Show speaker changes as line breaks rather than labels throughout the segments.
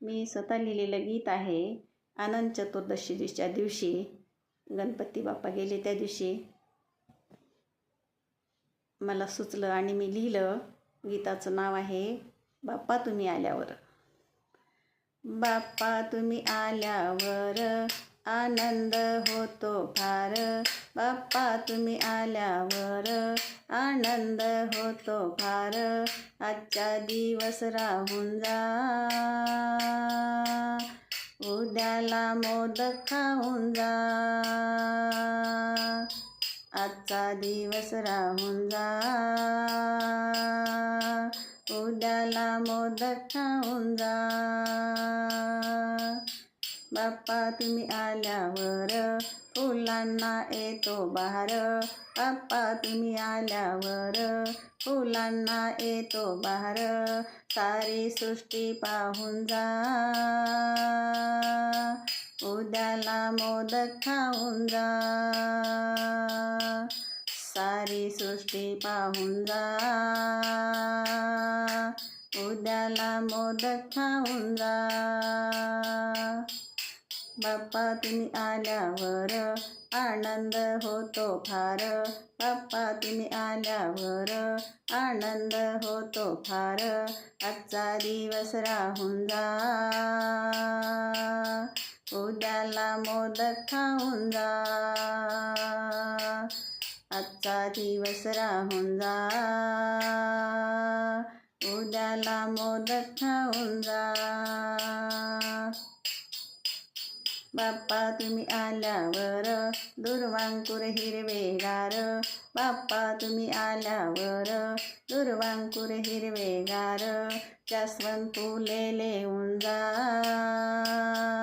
मी स्वतः लिहिलेलं गीत आहे आनंद चतुर्दशीच्या दिवशी. गणपती बाप्पा गेले त्या दिवशी. मला सुचलं आणि मी लिहिलं गीताचं नाव आहे बाप्पा तुम्ही आल्यावर. बाप्पा तुम्ही आल्यावर आनंद होतो फार. बाप्पा तुम्ही आल्यावर आनंद होतो फार. आजचा दिवस राहून जा. उद्याला मोदक खाऊन जा. आजचा दिवस राहून जा. उद्याला मोदक खाऊन जा. बाप्पा तुम्ही आल्यावर फुलांना येतो बहार. बाप्पा तुम्ही आल्यावर फुलांना येतो बहार. सारी सृष्टी पाहून जा. उद्याला मोदक खाऊन जा. सारी सृष्टी पाहून जा. उद्याला मोदक खाऊन जा. बाप्पा तुम्ही आल्यावर आनंद होतो फार. बाप्पा तुम्ही आल्यावर आनंद होतो फार. आजचा दिवस राहून जा. उद्याला मोदक खाऊन जा. आजचा दिवस राहून जा. उद्याला मोदक खाऊन जा. बाप्पा तुम्ही आल्यावर दुर्वांकुर हिरवेगार. बाप्पा तुम्ही आल्यावर दुर्वांकुर हिरवेगार. जास्वंत फुले उंजा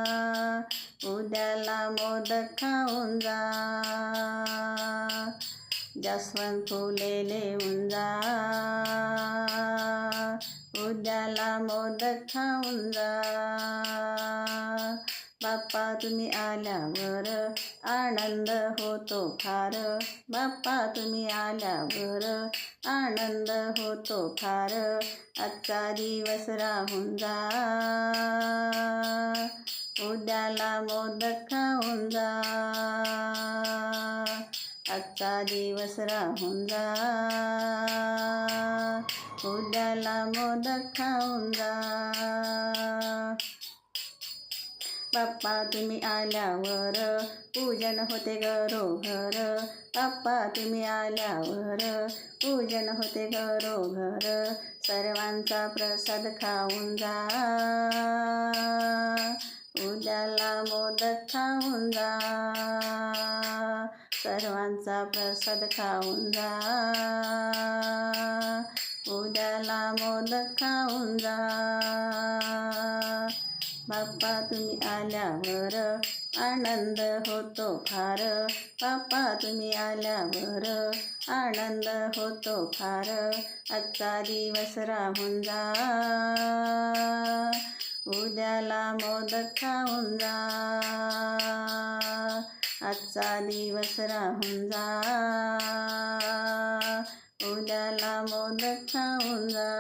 जा. उद्याला मोदक खाऊन जा. जास्वंत फुले उंजा जा. उद्याला मोदक खाऊन जा. बाप्पा तुम्ही आल्यावर आनंद होतो फार. बाप्पा तुम्ही आल्यावर आनंद होतो फार. आजचा दिवस राहून जा. उद्याला मोदक खाऊन जा. आजचा दिवस राहून जा. उद्याला मोदक खाऊन जा. बाप्पा तुम्ही आल्यावर पूजन होते घरोघर. बाप्पा तुम्ही आल्यावर पूजन होते घरोघर. सर्वांचा प्रसाद खाऊन जा. उद्याला मोदक खाऊन जा. सर्वांचा प्रसाद खाऊन जा. उद्याला मोदक खाऊन जा. आल्यावर आनंद होतो फार. बाप्पा तुम्ही आल्यावर आनंद होतो फार. आजचा दिवस राहून जा. उद्याला मोदक खाऊन जा. आजचा दिवस राहून जा. उद्याला मोदक खाऊन जा.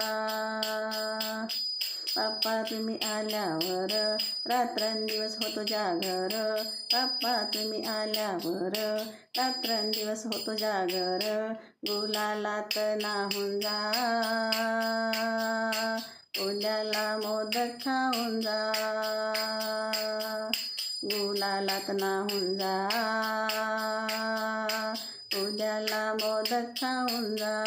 बाप्पा तुम्ही आल्यावर रात्रंदिवस होतो जागर. बाप्पा तुम्ही आल्यावर रात्रंदिवस होतो जागर. गुलालात नाहून जा. उद्याला मोदक खाऊन जा. गुलालात नाहून जा. उद्याला मोदक खाऊन जा.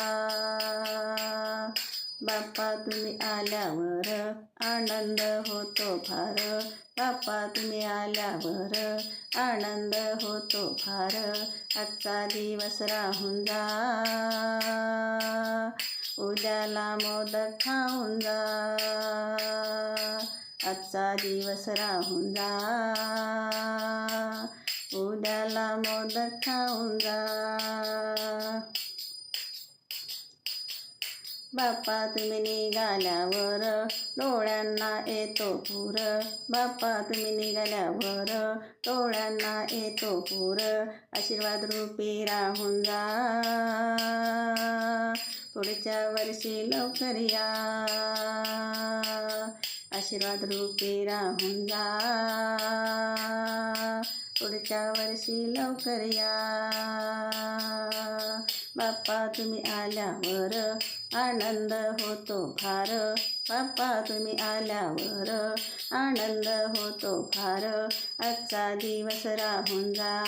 बाप्पा तुम्ही आल्यावर आनंद होतो फार. बाप्पा तुम्ही आल्यावर आनंद होतो फार. आजचा दिवस राहून जा. उद्याला मोदक खाऊन जा. आजचा दिवस राहून जा. उद्याला मोदक खाऊन जा. बाप्पा तुम्ही निघाल्यावर डोळ्यांना येतो पूर. बाप्पा तुम्ही निघाल्यावर डोळ्यांना येतो पूर. आशीर्वाद रूपी राहून जा. पुढच्या वर्षी लवकर या. आशीर्वाद रूपी राहून जा. पुढच्या वर्षी लवकर या. बाप्पा तुम्ही आल्यावर आनंद होतो फार. बाप्पा तुम्ही आल्यावर आनंद होतो फार. आजचा दिवस राहून जा.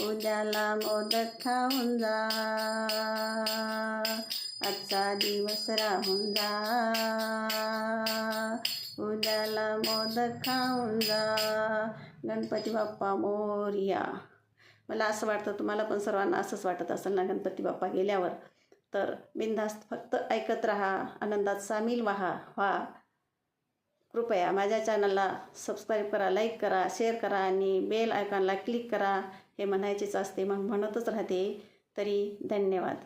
उद्याला मोदक खाऊन जा. आजचा दिवस राहून जा. उद्याला मोदक खाऊन जा. गणपती बाप्पा मोरया. मला असं वाटतं तुम्हाला पण सर्वांना असंच वाटत असेल ना गणपती बाप्पा गेल्यावर? तर बिनधास्त फक्त ऐकत राहा आनंदात सामील व्हा व्हा. कृपया माझ्या चॅनलला सबस्क्राईब करा लाईक करा शेअर करा आणि बेल आयकॉनला क्लिक करा. हे म्हणायचेच असते मग म्हणतच राहते. तरी धन्यवाद.